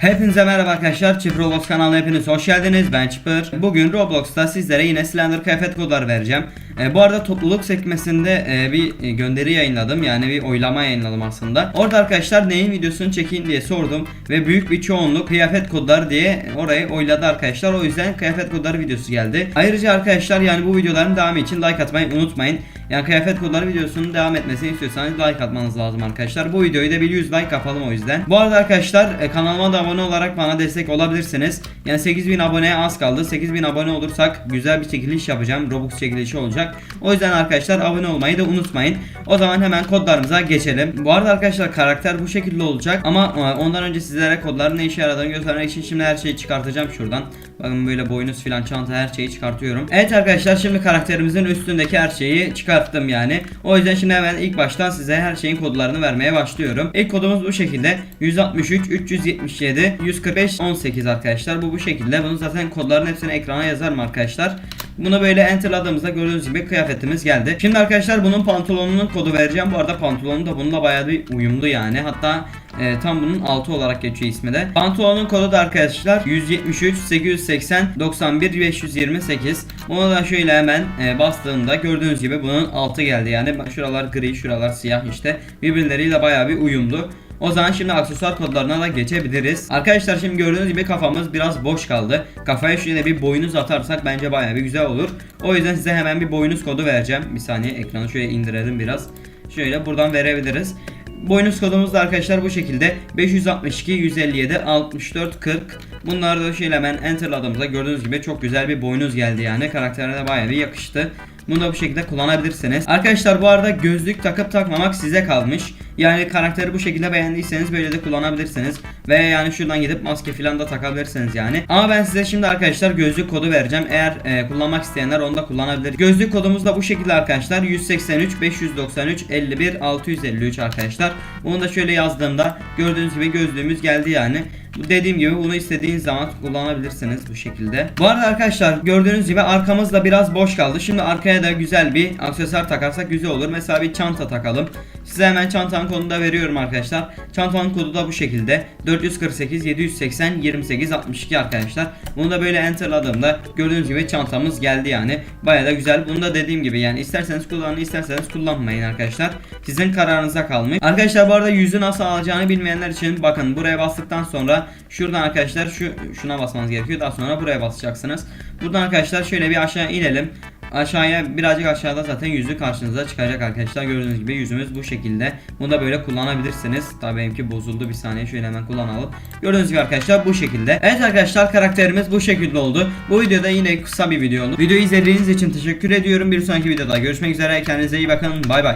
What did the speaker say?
Hepinize merhaba arkadaşlar. Çip Roblox kanalına hepiniz hoş geldiniz. Ben Çipır. Bugün Roblox'ta sizlere yine Slender kıyafet kodları vereceğim. E, bu arada topluluk sekmesinde e, bir e, gönderi yayınladım. Yani bir oylama yayınladım aslında. Orada arkadaşlar neyin videosunu çekeyim diye sordum. Ve büyük bir çoğunluk kıyafet kodları diye orayı oyladı arkadaşlar. O yüzden kıyafet kodları videosu geldi. Ayrıca arkadaşlar yani bu videoların devamı için like atmayı unutmayın. Yani kıyafet kodları videosunun devam etmesini istiyorsanız like atmanız lazım arkadaşlar. Bu videoyu da bir 100 like yapalım o yüzden. Bu arada arkadaşlar e, kanalıma da abone olarak bana destek olabilirsiniz. Yani 8000 aboneye az kaldı. 8000 abone olursak güzel bir çekiliş yapacağım. Robux çekilişi olacak. O yüzden arkadaşlar abone olmayı da unutmayın. O zaman hemen kodlarımıza geçelim. Bu arada arkadaşlar karakter bu şekilde olacak. Ama e, ondan önce sizlere kodların ne işe yaradığını göstermek için şimdi her şeyi çıkartacağım şuradan. Bakın böyle boynuz filan çanta her şeyi çıkartıyorum. Evet arkadaşlar şimdi karakterimizin üstündeki her şeyi çıkarttım yani. O yüzden şimdi hemen ilk baştan size her şeyin kodlarını vermeye başlıyorum. İlk kodumuz bu şekilde. 163 377 145 18 arkadaşlar. Bu bu şekilde. Bunu zaten kodların hepsini ekrana yazarım arkadaşlar. Bunu böyle enterladığımızda gördüğünüz gibi kıyafetimiz geldi. Şimdi arkadaşlar bunun pantolonunun kodu vereceğim. Bu arada pantolonu da bununla bayağı bir uyumlu yani. Hatta e, tam bunun 6 olarak geçiyor ismi de. Pantolonun kodu da arkadaşlar 173 880 91 528. Bunu da şöyle hemen e, bastığımda gördüğünüz gibi bunun 6 geldi. Yani şuralar gri, şuralar siyah işte. Birbirleriyle bayağı bir uyumlu. O zaman şimdi aksesuar kodlarına da geçebiliriz. Arkadaşlar şimdi gördüğünüz gibi kafamız biraz boş kaldı. Kafaya şöyle bir boynuz atarsak bence bayağı bir güzel olur. O yüzden size hemen bir boynuz kodu vereceğim. Bir saniye ekranı şöyle indirelim biraz. Şöyle buradan verebiliriz. Boynuz kodumuz da arkadaşlar bu şekilde 562 157 64 40 Bunları da şöyle hemen enterladığımızda gördüğünüz gibi çok güzel bir boynuz geldi yani karakterine de bayağı bir yakıştı. Bunu da bu şekilde kullanabilirsiniz. Arkadaşlar bu arada gözlük takıp takmamak size kalmış. Yani karakteri bu şekilde beğendiyseniz böyle de kullanabilirsiniz. Ve yani şuradan gidip maske falan da takabilirsiniz yani. Ama ben size şimdi arkadaşlar gözlük kodu vereceğim. Eğer e, kullanmak isteyenler onu da kullanabilir. Gözlük kodumuz da bu şekilde arkadaşlar. 183 593 51 653 arkadaşlar. Bunu da şöyle yazdığımda gördüğünüz gibi gözlüğümüz geldi yani. Dediğim gibi bunu istediğiniz zaman kullanabilirsiniz bu şekilde. Bu arada arkadaşlar gördüğünüz gibi arkamız da biraz boş kaldı. Şimdi arkaya da güzel bir aksesuar takarsak güzel olur. Mesela bir çanta takalım. Size hemen çantanın kodunu da veriyorum arkadaşlar. Çantanın kodu da bu şekilde. 448 780 28 62 arkadaşlar. Bunu da böyle enterladığımda gördüğünüz gibi çantamız geldi yani. Baya da güzel. Bunu da dediğim gibi yani isterseniz kullanın isterseniz kullanmayın arkadaşlar. Sizin kararınıza kalmış. Arkadaşlar bu arada yüzü nasıl alacağını bilmeyenler için bakın buraya bastıktan sonra şuradan arkadaşlar şu şuna basmanız gerekiyor. Daha sonra buraya basacaksınız. Buradan arkadaşlar şöyle bir aşağı inelim. Aşağıya birazcık aşağıda zaten yüzü karşınıza çıkacak arkadaşlar. Gördüğünüz gibi yüzümüz bu şekilde. Bunu da böyle kullanabilirsiniz. Tabii benimki bozuldu bir saniye şöyle hemen kullanalım. Gördüğünüz gibi arkadaşlar bu şekilde. Evet arkadaşlar karakterimiz bu şekilde oldu. Bu videoda yine kısa bir video oldu. Videoyu izlediğiniz için teşekkür ediyorum. Bir sonraki videoda görüşmek üzere. Kendinize iyi bakın. Bay bay.